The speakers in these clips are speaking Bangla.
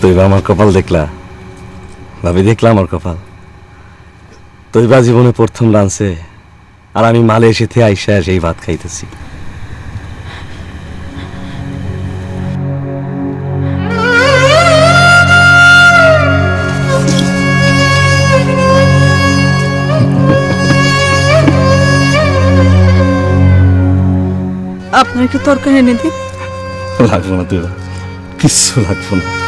তুই বা আমার কপাল দেখলা। ভাবি দেখলা আমার কপাল। তুই বা জীবনে প্রথম ডান্সে আর আমি মালে এসে থে আইসা সেই ভাত খাইতেছি। আপনার একটু তরকারি এনে দিন লাগবো না তুই কিচ্ছু লাগবো না।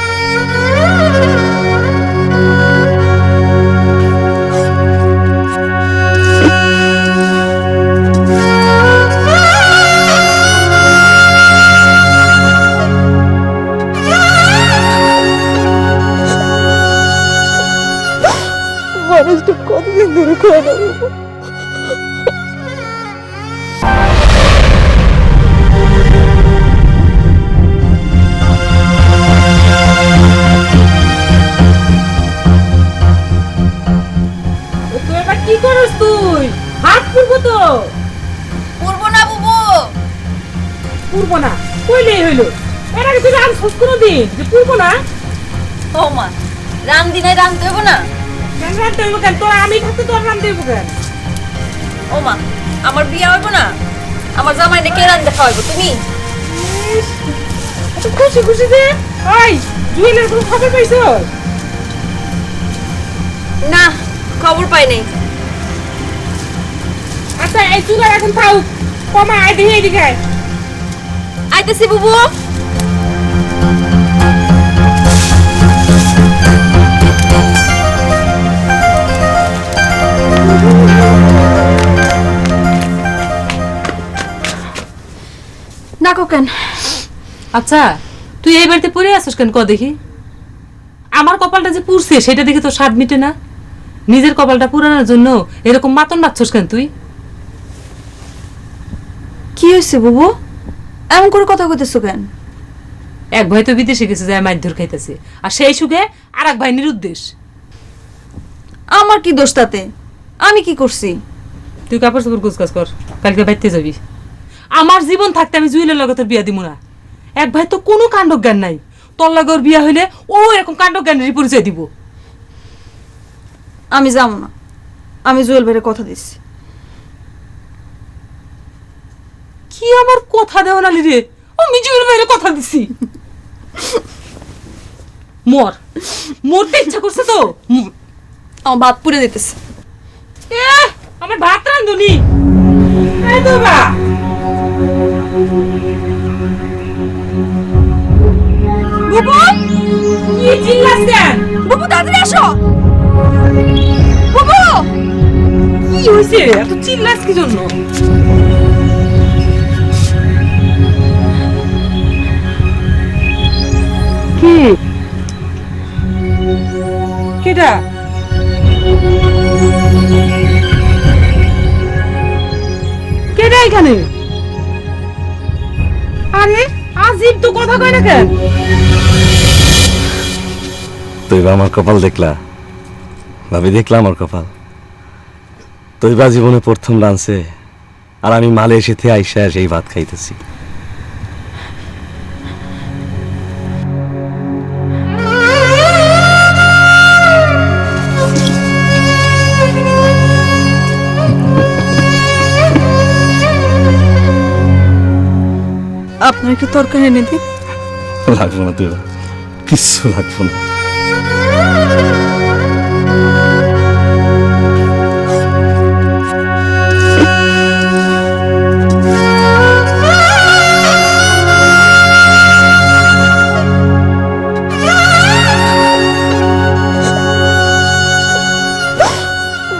মানুষটা কতদিন ধরে খায় কি করস তুই? হাত পুরবো তো। পড়ব না বুবু। পুরবো না। কইলেই হইল। এর আগে তুই রাম sos কোনো দিন যে পুরবো না? ও মা রাম দিনে রাম দেব না? কেন রাম দেবো কেন? তোর আমি থাকতে তোর রাম দেবো কেন? ও মা আমার বিয়ে হইব না? আমার জামাই কে রান দেখা হইব তুমি খুশি খুশি যে। ওই জুয়েলের কোনো খবর পাইছ না খবর পাই নাই। আচ্ছা এই চুলার এখন থাও কমা আয় দেখি এদিকে। আইতেছি বুবু। ডাকো কেন? আচ্ছা তুই এই বাড়িতে পড়ে আসিস কেন ক দেখি? আমার কপালটা যে পুড়ছে সেটা দেখে তো স্বাদ মিটে না। নিজের কপালটা পুরানোর জন্য এরকম মাতন মারছস কেন তুই? হয়েছে বাবু? এমন করে কথা কইতেছো কেন? এক ভাই তো বিদেশে গেছে যায় মারধর খাইতেছে। আর সেই সুখে আর এক ভাই নিরুদ্দেশ। আমার কি দোষ তাতে? আমি কি করছি? তুই কাপড় চাপড় কর কালকে বাইতে যাবি। আমার জীবন থাকতে আমি জুইলের লগে তোর বিয়া দিব না। এক ভাই তো কোনো কাণ্ড জ্ঞান নাই। তোর লগে ওর বিয়া হইলে ও এরকম কাণ্ড জ্ঞানের পরিচয় দিব। আমি যাব না। আমি জুয়েল ভাইয়ের কথা দিচ্ছি। কি আমার কথা দেওয়া নালি রে? আমি জুয়েল ভাইয়ের কথা দিছি। মর। মরতে ইচ্ছা করছে তো? মর। আমার ভাত পুড়ে দিতেছে এ, আমার ভাত রান্ধুনি। এই তো বা। বুবু কি চিল্লাস কেন বুবু তাড়াতাড়ি আসো। বুবু কি হয়েছে এত চিল্লাস কি জন্য? কি? কেটা? কেটা এখানে? আরে আজিব তো কথা কয় না কেন? তুই বা আমার কপাল দেখলা। ভাবি দেখলা আমার কপাল। তুই বা জীবনে প্রথম ডান্সে আর আমি মালে এসে থে আইসা সেই ভাত খাইতেছি। আপনার একটু তরকারি এনে দিন লাগবো না তুই কিচ্ছু লাগবো না।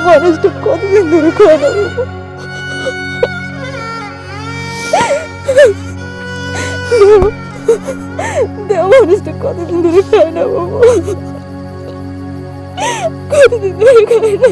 মানুষটা কতদিন ধরে খায় না বাবা? দেও মানুষটা কতদিন ধরে খায় না বাবা কতদিন ধরে খায় না